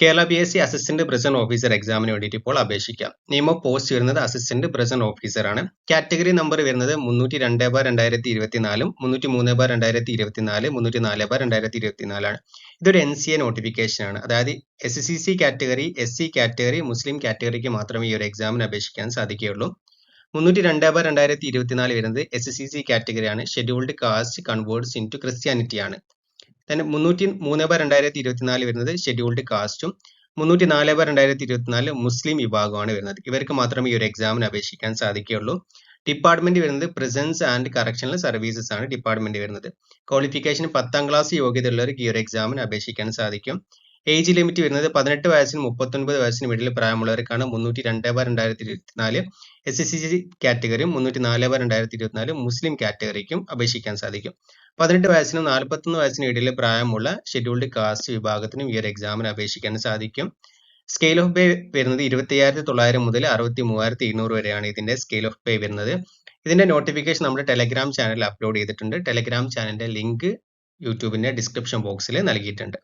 Kerala P S C assistant prison officer എക്സാമിന് വേണ്ടിയിട്ട് ഇപ്പോൾ അപേക്ഷിക്കാം. നിയമ പോസ്റ്റ് വരുന്നത് അസിസ്റ്റന്റ് പ്രസന്റ് ഓഫീസർ ആണ്. കാറ്റഗറി നമ്പർ വരുന്നത് മുന്നൂറ്റി രണ്ട് ബാർ രണ്ടായിരത്തി ഇരുപത്തിനാലും മുന്നൂറ്റി മൂന്ന് ബാർ രണ്ടായിരത്തി ഇരുപത്തിനാല് മുന്നൂറ്റി നാല് ബാർ രണ്ടായിരത്തി ഇരുപത്തിനാലാണ് ഇതൊരു എൻ സി എ നോട്ടിഫിക്കേഷൻ ആണ്. അതായത് S C C category S C category മുസ്ലിം കാറ്റഗറിക്ക് മാത്രമേ ഈ ഒരു എക്സാമിന് അപേക്ഷിക്കാൻ സാധിക്കുകയുള്ളൂ. മുന്നൂറ്റി രണ്ട് ബാർ രണ്ടായിരത്തി ഇരുപത്തിനാല് വരുന്നത് S C C കാറ്റഗറിയാണ് scheduled caste converts into Christianity ആണ്. തന്നെ മുന്നൂറ്റി മൂന്ന് ബാർ രണ്ടായിരത്തി ഇരുപത്തിനാല് വരുന്നത് ഷെഡ്യൂൾഡ് കാസ്റ്റും മുന്നൂറ്റി നാല് ബാർ രണ്ടായിരത്തി ഇരുപത്തിനാല് മുസ്ലിം വിഭാഗമാണ് വരുന്നത്. ഇവർക്ക് മാത്രമേ ഈ ഒരു എക്സാമിന് അപേക്ഷിക്കാൻ സാധിക്കുകയുള്ളൂ. ഡിപ്പാർട്ട്മെന്റ് വരുന്നത് പ്രസൻസ് ആൻഡ് കറക്ഷണൽ സർവീസസ് ആണ് ഡിപ്പാർട്ട്മെന്റ് വരുന്നത്. ക്വാളിഫിക്കേഷൻ പത്താം ക്ലാസ് യോഗ്യത ഉള്ളവർക്ക് ഈ ഒരു എക്സാമിന് അപേക്ഷിക്കാൻ സാധിക്കും. ഏജ് ലിമിറ്റ് വരുന്നത് പതിനെട്ട് വയസ്സിന് മുപ്പത്തൊൻപത് വയസ്സിന് ഇടയിൽ പ്രായമുള്ളവർക്കാണ് മുന്നൂറ്റി രണ്ട് ബൈ രണ്ടായിരത്തി ഇരുപത്തിനാല് എസ് എസ് സി കാറ്റഗറിയും മുന്നൂറ്റി നാല് ബാർ രണ്ടായിരത്തി ഇരുപത്തിനാല് മുസ്ലിം കാറ്റഗറിക്കും അപേക്ഷിക്കാൻ സാധിക്കും. പതിനെട്ട് വയസ്സിനും നാൽപ്പത്തൊന്ന് വയസ്സിനും ഇടയിൽ പ്രായമുള്ള ഷെഡ്യൂൾഡ് കാസ്റ്റ് വിഭാഗത്തിനും ഈ ഒരു എക്സാമിന് അപേക്ഷിക്കാൻ സാധിക്കും. സ്കെയിൽ ഓഫ് പേ വരുന്നത് ഇരുപത്തി അയ്യായിരത്തി തൊള്ളായിരം മുതൽ അറുപത്തി മൂവായിരത്തി ഇരുന്നൂറ് വരെയാണ് ഇതിന്റെ സ്കെയിൽ ഓഫ് പേ വരുന്നത്. ഇതിന്റെ നോട്ടിഫിക്കേഷൻ നമ്മുടെ ടെലഗ്രാം ചാനലിൽ അപ്ലോഡ് ചെയ്തിട്ടുണ്ട്. ടെലഗ്രാം ചാനലിന്റെ ലിങ്ക് യൂട്യൂബിന്റെ ഡിസ്ക്രിപ്ഷൻ ബോക്സിൽ നൽകിയിട്ടുണ്ട്.